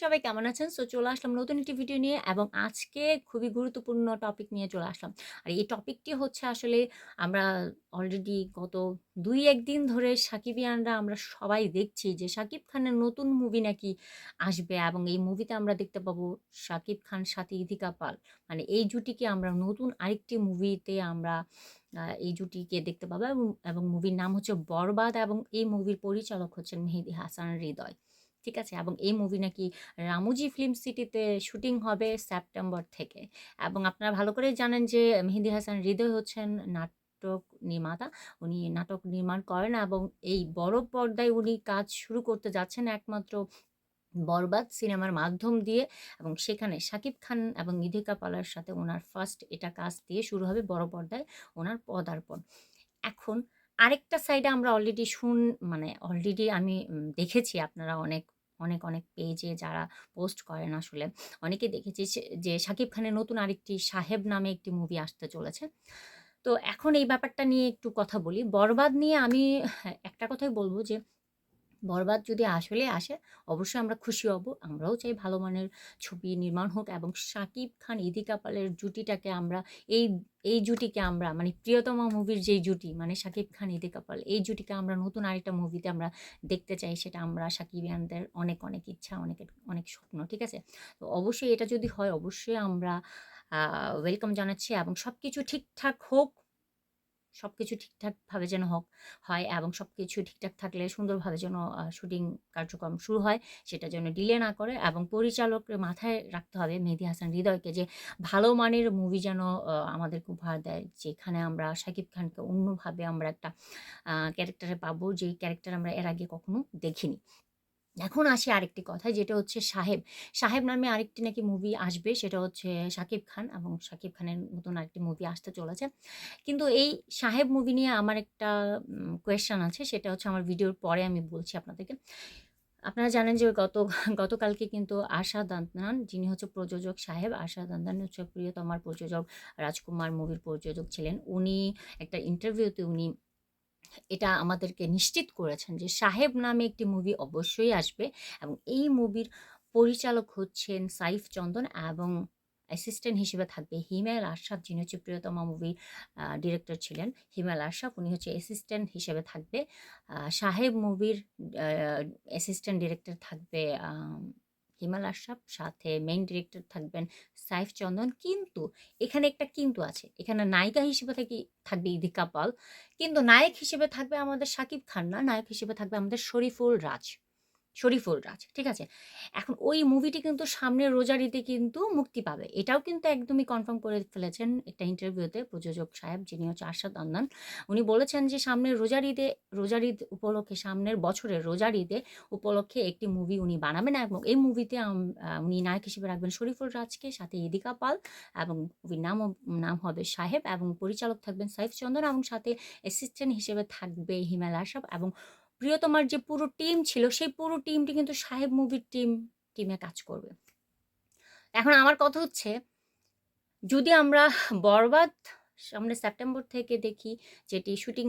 সবাই কেমন আছেন? সো চলে আসলাম নতুন একটি ভিডিও নিয়ে এবং আজকে খুবই গুরুত্বপূর্ণ টপিক নিয়ে চলে আসলাম। আর এই টপিকটি হচ্ছে আসলে আমরা অলরেডি গত ২-১ দিন ধরে সাকিবিয়ানরা আমরা সবাই দেখছি যে সাকিব খানের নতুন মুভি নাকি আসবে এবং এই মুভিতে আমরা দেখতে পাবো সাকিব খান, সাথে ইথিকা পাল। মানে এই জুটিকে আমরা নতুন আরেকটি মুভিতে আমরা এই জুটিকে দেখতে পাবো এবং মুভির নাম হচ্ছে 'বরবাদ' এবং এই মুভির পরিচালক হচ্ছেন মেহেদি হাসান হৃদয়। ঠিক আছে? এবং এই মুভি নাকি রামুজি ফিল্ম সিটিতে শুটিং হবে সেপ্টেম্বর থেকে। এবং আপনারা ভালো করেই জানেন যে মেহেদী হাসান হৃদয় হচ্ছেন নাটক নির্মাতা। উনি নাটক নির্মাণ করেন এবং এই বড় পর্দায় উনি কাজ শুরু করতে যাচ্ছেন একমাত্র 'বরবাদ' সিনেমার মাধ্যম দিয়ে এবং সেখানে শাকিব খান এবং ইথিকা পালার সাথে ওনার ফার্স্ট এটা কাজ দিয়ে শুরু হবে বড় পর্দায় ওনার পদার্পণ। এখন আরেকটা সাইডে আমরা অলরেডি শুন মানে অলরেডি আমি দেখেছি আপনারা অনেক, অনেক, অনেক পেজে যারা পোস্ট করেন আসলে অনেকে দেখেছি যে শাকিব খানের নতুন আরেকটি 'সাহেব' নামে একটি মুভি আসতে চলেছে। তো এখন এই ব্যাপারটা নিয়ে একটু কথা বলি। 'বরবাদ' নিয়ে আমি একটা কথাই বলব যে 'বরবাদ' যদি আসলেই আসে অবশ্যই আমরা খুশি হব। আমরাও চাই ভালো মানের ছবি নির্মাণ হোক এবং শাকিব খান, ইথিকা পালের জুটিটাকে আমরা এই এই জুটিকে আমরা মানে 'প্রিয়তমা' মুভির যেই জুটি মানে শাকিব খান, ইথিকা পাল এই জুটিকে আমরা নতুন আরেকটা মুভিতে আমরা দেখতে চাই। সেটা আমরা সাকিব সাকিবিয়ানদের অনেক, অনেক ইচ্ছা, অনেকের অনেক স্বপ্ন। ঠিক আছে? তো অবশ্যই এটা যদি হয় অবশ্যই আমরা ওয়েলকাম জানাচ্ছি এবং সব কিছু ঠিকঠাক হোক। সবকিছু ঠিকঠাকভাবে যেন হোক, হয় এবং সব কিছু ঠিকঠাক থাকলে সুন্দরভাবে যেন শুটিং কার্যক্রম শুরু হয়। সেটা যেন ডিলে না করে এবং পরিচালকের মাথায় রাখতে হবে মেহেদি হাসান হৃদয়কে যে ভালো মানের মুভি যেন অ আমাদেরকে উপহার দেয়। যেখানে আমরা শাকিব খানকে অন্যভাবে আমরা একটা ক্যারেক্টারে পাবো, যেই ক্যারেক্টার আমরা এর আগে কখনো দেখিনি। এখন আসি আরেকটি কথায় যেটা হচ্ছে 'সাহেব'। 'সাহেব' নামে আরেকটি নাকি মুভি আসবে সেটা হচ্ছে শাকিব খান এবং শাকিব খানের নতুন আরেকটি মুভি আসতে চলেছে। কিন্তু এই 'সাহেব' মুভি নিয়ে আমার একটা কোয়েশ্চেন আছে সেটা হচ্ছে আমার ভিডিওর পরে আমি বলছি আপনাদেরকে। আপনারা জানেন যে গত গতকালকে কিন্তু আশা দান্তান যিনি হচ্ছে প্রযোজক 'সাহেব', আশা দান্তান হচ্ছে 'প্রিয়তমার' প্রযোজক 'রাজকুমার' মুভির প্রযোজক ছিলেন। উনি একটা ইন্টারভিউতে উনি এটা আমাদেরকে নিশ্চিত করেছেন যে 'সাহেব' নামে একটি মুভি অবশ্যই আসবে এবং এই মুভির পরিচালক হচ্ছেন সাইফ চন্দন এবং অ্যাসিস্ট্যান্ট হিসেবে থাকবে হিমেল আশরাফ, যিনি হচ্ছে 'প্রিয়তমা' মুভি ডিরেক্টর ছিলেন। হিমেল আশরাফ, উনি হচ্ছে অ্যাসিস্ট্যান্ট হিসেবে থাকবে। 'সাহেব' মুভির অ্যাসিস্ট্যান্ট ডিরেক্টর থাকবে হিমেল আশরাফ, সাথে মেইন ডিরেক্টর থাকবেন সাইফ চন্দন। কিন্তু এখানে একটা কিন্তু আছে। এখানে নায়িকা হিসেবে থাকি, থাকবে ইদিকা পাল। কিন্তু নায়ক হিসেবে থাকবে আমাদের সাকিব খান না। নায়ক হিসেবে থাকবে আমাদের শরীফুল রাজ। শরীফুল রাজ। ঠিক আছে? এখন ওই মুভিটি কিন্তু সামনের রোজার ঈদে কিন্তু মুক্তি পাবে। এটাও কিন্তু একদমই কনফার্ম করে ফেলেছেন একটা ইন্টারভিউতে প্রযোজক সাহেব, যিনি হচ্ছে আরশাদ আন্দান। উনি বলেছেন যে সামনের রোজার ঈদে রোজার ঈদ উপলক্ষে, সামনের বছরের রোজার ঈদে উপলক্ষে একটি মুভি উনি বানাবেন এবং এই মুভিতে উনি নায়ক হিসেবে রাখবেন শরীফুল রাজকে, সাথে ইদিকা পাল এবং মুভির নাম নাম হবে 'সাহেব' এবং পরিচালক থাকবেন সাইফ চন্দন এবং সাথে অ্যাসিস্ট্যান্ট হিসেবে থাকবে হিমেল আশরাফ এবং 'প্রিয়তমার' যে পুরো টিম ছিল সেই পুরো টিমটি কিন্তু 'সাহেব' মুভির টিম টিমে কাজ করবে। এখন আমার কথা হচ্ছে যদি আমরা 'বরবাদ' সামনে সেপ্টেম্বর থেকে দেখি যেটি শুটিং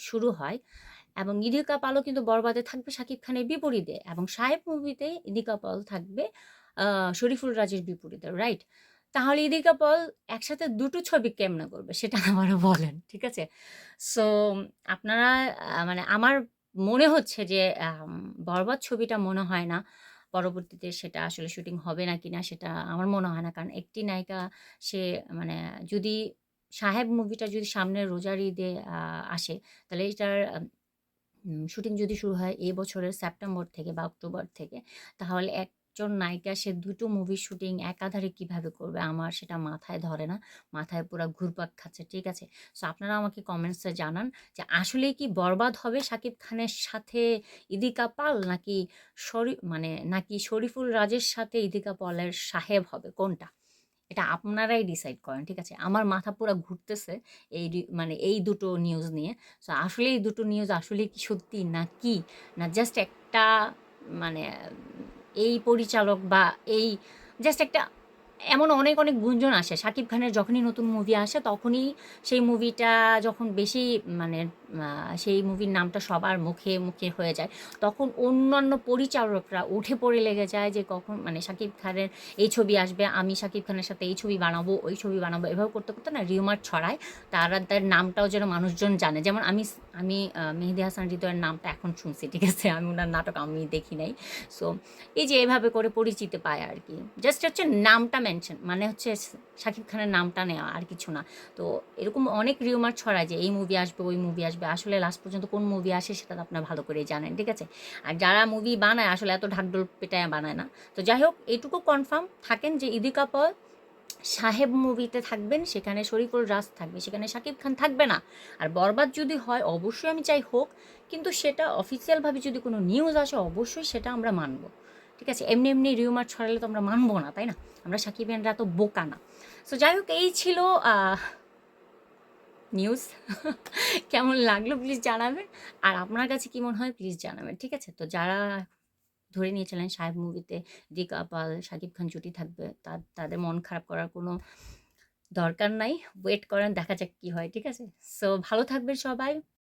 শুরু হয় এবং ইথিকা পালও কিন্তু 'বরবাদে' থাকবে শাকিব খানের বিপরীতে এবং 'সাহেব' মুভিতে ইদিকা পাল থাকবে শরীফুল রাজের বিপরীতে, রাইট? তাহলে ইথিকা পল একসাথে দুটো ছবি কেমনে করবে সেটা আমারে বলেন। ঠিক আছে? সো আপনারা মানে আমার মনে হচ্ছে যে 'বরবাদ' ছবিটা মনে হয় না পরবর্তীতে সেটা আসলে শুটিং হবে না কি না সেটা আমার মনে হয় না। কারণ একটি নায়িকা, সে মানে যদি 'সাহেব' মুভিটা যদি সামনে রোজার ঈদে আসে, তাহলে এটার শুটিং যদি শুরু হয় এ বছরের সেপ্টেম্বর থেকে বা অক্টোবর থেকে, তাহলে একজন নায়িকা, সে দুটো মুভির শুটিং একাধারে কীভাবে করবে? আমার সেটা মাথায় ধরে না। মাথায় পুরা ঘুরপাক খাচ্ছে। ঠিক আছে? সো আপনারা আমাকে কমেন্টসে জানান যে আসলেই কি 'বরবাদ' হবে শাকিব খানের সাথে ইদিকা পাল নাকি শরী মানে নাকি শরীফুল রাজের সাথে ইদিকা পালের 'সাহেব' হবে, কোনটা? এটা আপনারাই ডিসাইড করেন। ঠিক আছে? আমার মাথা পুরা ঘুরতেছে এই মানে এই দুটো নিউজ নিয়ে। সো আসলে এই দুটো নিউজ আসলেই কি সত্যি না কি না জাস্ট একটা মানে এই পরিচালক বা এই জাস্ট একটা, এমন অনেক অনেক গুঞ্জন আসে। শাকিব খানের যখনই নতুন মুভি আসে, তখনই সেই মুভিটা যখন বেশি মানে সেই মুভির নামটা সবার মুখে মুখে হয়ে যায়, তখন অন্যান্য পরিচালকরা উঠে পড়ে লেগে যায় যে কখন মানে শাকিব খানের এই ছবি আসবে, আমি শাকিব খানের সাথে এই ছবি বানাবো, ওই ছবি বানাবো, এভাবে করতে করতে না রিউমার ছড়ায় তারা তার নামটাও যেন মানুষজন জানে। যেমন আমি আমি মেহেদি হাসান হৃদয়ের নামটা এখন শুনছি, ঠিক আছে? আমি ওনার নাটক আমি দেখি নাই। সো এই যে এভাবে করে পরিচিতি পায় আর কি। জাস্ট হচ্ছে নামটা মেনশন মানে হচ্ছে শাকিব খানের নামটা নেওয়া আর কিছু না। তো এরকম অনেক রিউমার ছড়ায় যে এই মুভি আসবে, ওই মুভি আসবে। আসলে লাস্ট পর্যন্ত কোন মুভি আসে সেটা তো আপনারা ভালো করেই জানেন, ঠিক আছে? আর যারা মুভি বানায়, আসলে এত ঢাকঢোল পেটায় বানায় না। তো যাই হোক, এইটুকু কনফার্ম থাকেন যে ইদিকা পল সাহেব মুভিতে থাকবেন, সেখানে শরীফুল রাজ থাকবে, সেখানে শাকিব খান থাকবে না। আর বরবাদ যদি হয়, অবশ্যই আমি চাই হোক, কিন্তু সেটা অফিসিয়ালভাবে যদি কোনো নিউজ আসে, অবশ্যই সেটা আমরা মানবো। ঠিক আছে? এমনি এমনি রিউমার ছড়ালে তো আমরা মানবো না, তাই না? আমরা সাকিবিয়ানরা তো বোকা না। সো যাই হোক, এই ছিল নিউজ কেমন লাগল প্লিজ জানাবেন। আর আপনার কাছে কি মনে হয় প্লিজ জানাবেন, ঠিক আছে? তো যারা ধরে নিয়েছিলেন সাহেব মুভিতে দীকা পাল শাকিব খান জুটি থাকবে, তার, তাদের মন খারাপ করার কোনো দরকার নাই। ওয়েট করেন, দেখা যাক কি হয়, ঠিক আছে? সো ভালো থাকবেন সবাই।